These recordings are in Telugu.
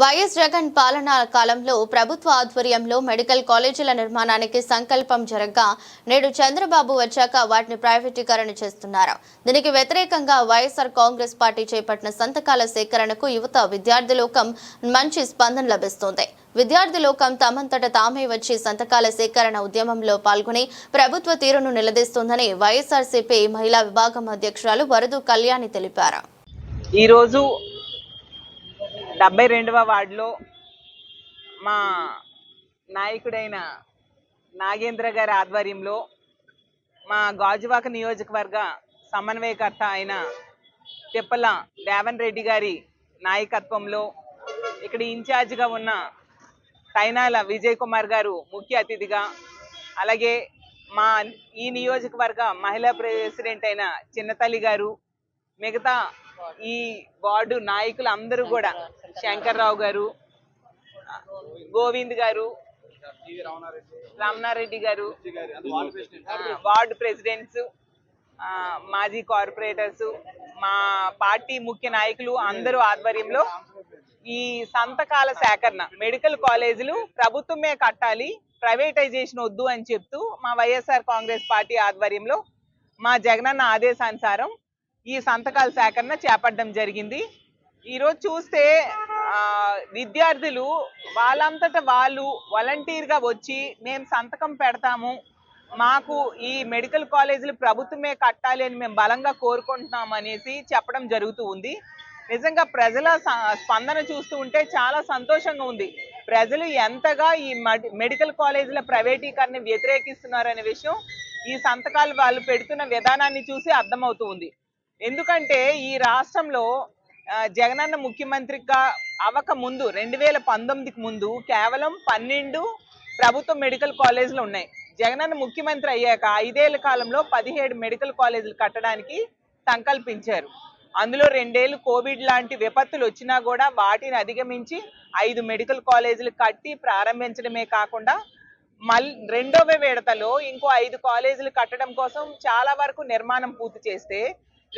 వైఎస్ జగన్ పాలనా కాలంలో ప్రభుత్వ ఆధ్వర్యంలో మెడికల్ కాలేజీల నిర్మాణానికి సంకల్పం జరగగా నేడు చంద్రబాబు వచ్చాక వాటిని ప్రైవేటీకరణ చేస్తున్నారు. దీనికి వ్యతిరేకంగా వైఎస్ఆర్ కాంగ్రెస్ పార్టీ చేపట్టిన సంతకాల సేకరణకు యువత విద్యార్థిలోకం మంచి స్పందన లభిస్తోంది. విద్యార్థిలోకం తమంతట తామే వచ్చి సంతకాల సేకరణ ఉద్యమంలో పాల్గొని ప్రభుత్వ తీరును నిలదీస్తోందని వైఎస్ఆర్సీపీ మహిళా విభాగం అధ్యక్షురాలు వరదు కళ్యాణి తెలిపారు. ఈరోజు డెబ్బై రెండవ వార్డులో మా నాయకుడైన నాగేంద్ర గారి ఆధ్వర్యంలో మా గాజువాక నియోజకవర్గ సమన్వయకర్త అయిన తిప్పల రేవన్ రెడ్డి గారి నాయకత్వంలో ఇక్కడ ఇన్ఛార్జిగా ఉన్న తైనాల విజయ్ కుమార్ గారు ముఖ్య అతిథిగా అలాగే మా ఈ నియోజకవర్గ మహిళా ప్రెసిడెంట్ అయిన చిన్నతల్లి గారు మిగతా ఈ వార్డు నాయకులు అందరూ కూడా శంకర్రావు గారు గోవింద్ గారు రమణారెడ్డి గారు వార్డు ప్రెసిడెంట్స్ మాజీ కార్పొరేటర్స్ మా పార్టీ ముఖ్య నాయకులు అందరూ ఆధ్వర్యంలో ఈ సంతకాల సేకరణ మెడికల్ కాలేజీలు ప్రభుత్వమే కట్టాలి ప్రైవేటైజేషన్ వద్దు అని చెప్తూ మా వైఎస్ఆర్ కాంగ్రెస్ పార్టీ ఆధ్వర్యంలో మా జగనన్న ఆదేశానుసారం ఈ సంతకాల సేకరణ చేపట్టడం జరిగింది. ఈరోజు చూస్తే విద్యార్థులు వాళ్ళంతట వాళ్ళు వాలంటీర్గా వచ్చి మేము సంతకం పెడతాము. మాకు ఈ మెడికల్ కాలేజీలు ప్రభుత్వమే కట్టాలి అని మేము బలంగా కోరుకుంటున్నాం అనేసి చెప్పడం జరుగుతూ ఉంది. నిజంగా ప్రజల స్పందన చూస్తూ ఉంటే చాలా సంతోషంగా ఉంది. ప్రజలు ఎంతగా ఈ మెడికల్ కాలేజీల ప్రైవేటీకరణ వ్యతిరేకిస్తున్నారనే విషయం ఈ సంతకాలు వాళ్ళు పెడుతున్న విధానాన్ని చూసి అర్థమవుతూ ఉంది. ఎందుకంటే ఈ రాష్ట్రంలో జగనన్న ముఖ్యమంత్రిగా అవ్వక ముందు రెండు వేల పంతొమ్మిదికి ముందు కేవలం పన్నెండు ప్రభుత్వ మెడికల్ కాలేజీలు ఉన్నాయి. జగనన్న ముఖ్యమంత్రి అయ్యాక ఐదేళ్ళ కాలంలో పదిహేడు మెడికల్ కాలేజీలు కట్టడానికి సంకల్పించారు. అందులో రెండేళ్ళు కోవిడ్ లాంటి విపత్తులు వచ్చినా కూడా వాటిని అధిగమించి ఐదు మెడికల్ కాలేజీలు కట్టి ప్రారంభించడమే కాకుండా మల్ రెండవ విడతలో ఇంకో ఐదు కాలేజీలు కట్టడం కోసం చాలా వరకు నిర్మాణం పూర్తి చేస్తే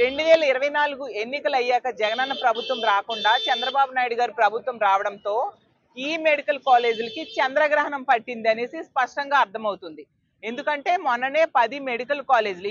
రెండు వేల ఇరవై నాలుగు ఎన్నికలు అయ్యాక జగనన్న ప్రభుత్వం రాకుండా చంద్రబాబు నాయుడు గారి ప్రభుత్వం రావడంతో ఈ మెడికల్ కాలేజీలకి చంద్రగ్రహణం పట్టింది అనేసి స్పష్టంగా అర్థమవుతుంది. ఎందుకంటే మొన్ననే పది మెడికల్ కాలేజీలు